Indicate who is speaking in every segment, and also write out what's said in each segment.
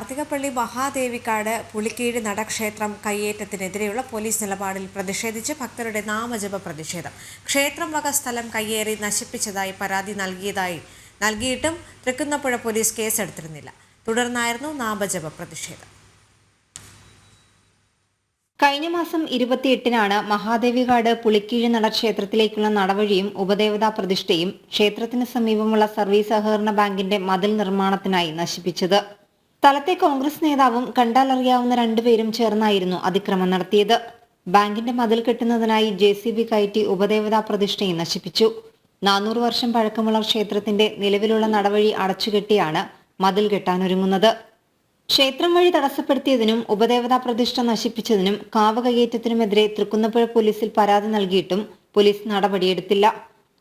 Speaker 1: കാർത്തികപ്പള്ളി മഹാദേവിക്കാട് പുളിക്കീഴ് നടക്ഷേത്രം കയ്യേറ്റത്തിനെതിരെയുള്ള പോലീസ് നിലപാടിൽ പ്രതിഷേധിച്ച് ഭക്തരുടെ നാമജപ പ്രതിഷേധം. ക്ഷേത്രം വക സ്ഥലം കയ്യേറി നശിപ്പിച്ചതായി പരാതി നൽകിയതായി നൽകിയിട്ടും തൃക്കുന്നപ്പുഴ പോലീസ് കേസെടുത്തിരുന്നില്ല. തുടർന്നായിരുന്നു നാമജപ പ്രതിഷേധം.
Speaker 2: കഴിഞ്ഞ മാസം ഇരുപത്തിയെട്ടിനാണ് മഹാദേവികാട് പുളിക്കീഴ് നട ക്ഷേത്രത്തിലേക്കുള്ള നടവഴിയും ഉപദേവതാ പ്രതിഷ്ഠയും ക്ഷേത്രത്തിന് സമീപമുള്ള സർവീസ് സഹകരണ ബാങ്കിന്റെ മതിൽ നിർമ്മാണത്തിനായി നശിപ്പിച്ചത്. സ്ഥലത്തെ കോൺഗ്രസ് നേതാവും കണ്ടാലറിയാവുന്ന രണ്ടുപേരും ചേർന്നായിരുന്നു അതിക്രമം നടത്തിയത്. ബാങ്കിന്റെ മതിൽ കെട്ടുന്നതിനായി ജെ സി ബി കയറ്റി ഉപദേവതാ പ്രതിഷ്ഠയെ നശിപ്പിച്ചു. നാനൂറ് വർഷം പഴക്കമുള്ള ക്ഷേത്രത്തിന്റെ നിലവിലുള്ള നടവഴി അടച്ചുകെട്ടിയാണ് മതിൽ കെട്ടാനൊരുങ്ങുന്നത്. ക്ഷേത്രം വഴി തടസ്സപ്പെടുത്തിയതിനും ഉപദേവതാ പ്രതിഷ്ഠ നശിപ്പിച്ചതിനും കാവ് കയ്യേറ്റത്തിനുമെതിരെ തൃക്കുന്നപ്പുഴ പോലീസിൽ പരാതി നൽകിയിട്ടും പോലീസ് നടപടിയെടുത്തില്ല.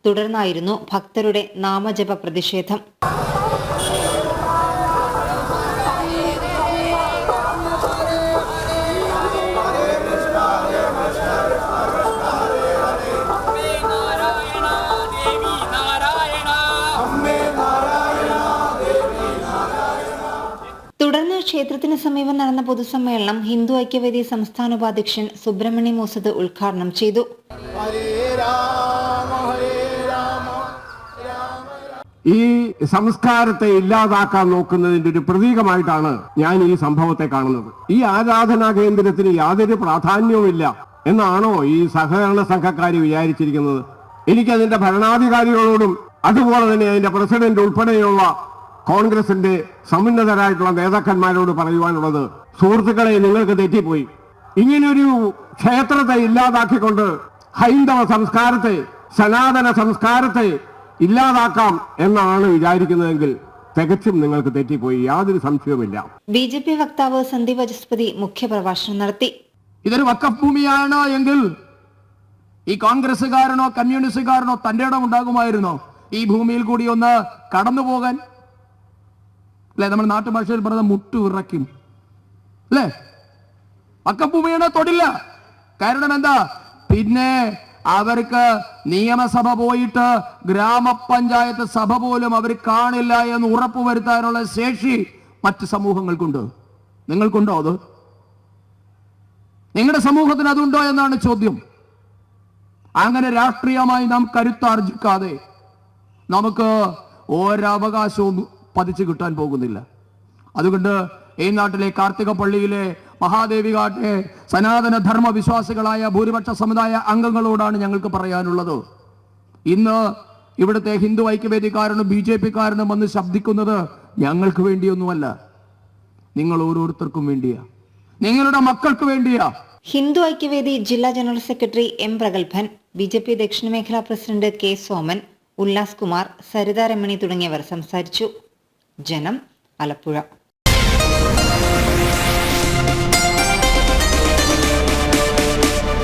Speaker 2: തുടർന്നായിരുന്നു ഭക്തരുടെ നാമജപ പ്രതിഷേധം. ക്ഷേത്രത്തിന് സമീപം നടന്ന പൊതുസമ്മേളനം ഹിന്ദു ഐക്യവേദി സംസ്ഥാന ഉപാധ്യക്ഷൻ സുബ്രഹ്മണ്യ മൂസത് ഉദ്ഘാടനം ചെയ്തു.
Speaker 3: ഈ സംസ്കാരത്തെ ഇല്ലാതാക്കാൻ നോക്കുന്നതിന്റെ ഒരു പ്രതീകമായിട്ടാണ് ഞാൻ ഈ സംഭവത്തെ കാണുന്നത്. ഈ ആരാധനാ കേന്ദ്രത്തിന് യാതൊരു പ്രാധാന്യവുമില്ല എന്നാണോ ഈ സഹകരണ സംഘക്കാർ വിചാരിച്ചിരിക്കുന്നത്. എനിക്കതിന്റെ ഭരണാധികാരികളോടും അതുപോലെ തന്നെ അതിന്റെ പ്രസിഡന്റ് ഉൾപ്പെടെയുള്ള കോൺഗ്രസിന്റെ സമുന്നതരായിട്ടുള്ള നേതാക്കന്മാരോട് പറയുവാനുള്ളത് സുഹൃത്തുക്കളെ നിങ്ങൾക്ക് തെറ്റിപ്പോയി. ഇങ്ങനൊരു ക്ഷേത്രത്തെ ഇല്ലാതാക്കിക്കൊണ്ട് ഹൈന്ദവ സംസ്കാരത്തെ സനാതന സംസ്കാരത്തെ ഇല്ലാതാക്കാം എന്നാണ് വിചാരിക്കുന്നതെങ്കിൽ തികച്ചും നിങ്ങൾക്ക് തെറ്റിപ്പോയി. യാതൊരു സംശയവുമില്ല.
Speaker 2: ബി ജെ പി വക്താവ് സന്ദീപ് വചസ്പതി മുഖ്യപ്രഭാഷണം നടത്തി.
Speaker 4: ഇതൊരു വക്കഫ് ഭൂമിയാണ് എങ്കിൽ ഈ കോൺഗ്രസ്സുകാരനോ കമ്മ്യൂണിസ്റ്റുകാരനോ തന്റെ ഇടം ഉണ്ടാകുമായിരുന്നോ? ഈ ഭൂമിയിൽ കൂടി ഒന്ന് കടന്നു പോകാൻ അല്ലെ? നമ്മുടെ നാട്ടുഭാഷയിൽ പറഞ്ഞ മുട്ടു വിറയ്ക്കും. അല്ലേ? വക്കഫ് ഭൂമിയാണ് തൊടില്ല. കാരണം എന്താ? പിന്നെ അവർക്ക് നിയമസഭ പോയിട്ട് ഗ്രാമപഞ്ചായത്ത് സഭ പോലും അവർ കാണില്ല എന്ന് ഉറപ്പുവരുത്താനുള്ള ശേഷി മറ്റ് സമൂഹങ്ങൾക്കുണ്ട്. നിങ്ങൾക്കുണ്ടോ അത്? നിങ്ങളുടെ സമൂഹത്തിന് അതുണ്ടോ എന്നാണ് ചോദ്യം. അങ്ങനെ രാഷ്ട്രീയമായി നാം കരുത്താർജിക്കാതെ നമുക്ക് ഒരവകാശവും പതിച്ചു കിട്ടാൻ പോകുന്നില്ല. അതുകൊണ്ട് ഈ നാട്ടിലെ കാർത്തിക പള്ളിയിലെ മഹാദേവി കാട്ടെ സനാതന ധർമ്മ വിശ്വാസികളായ ഭൂരിപക്ഷ സമുദായ അംഗങ്ങളോടാണ് ഞങ്ങൾക്ക് പറയാനുള്ളത്. ഇന്ന് ഇവിടുത്തെ ഹിന്ദു ഐക്യവേദിക്കാരനും ബി ജെ പിക്കാരനും വന്ന് ശബ്ദിക്കുന്നത് ഞങ്ങൾക്ക് വേണ്ടിയൊന്നുമല്ല. നിങ്ങൾ ഓരോരുത്തർക്കും വേണ്ടിയാ. നിങ്ങളുടെ മക്കൾക്ക് വേണ്ടിയാ.
Speaker 2: ഹിന്ദു ഐക്യവേദി ജില്ലാ general secretary M Pragalbhan BJP ദക്ഷിണ മേഖലാ പ്രസിഡന്റ് കെ സോമൻ ഉല്ലാസ് കുമാർ സരിതാ രമണി തുടങ്ങിയവർ സംസാരിച്ചു. ജനം ആലപ്പുഴ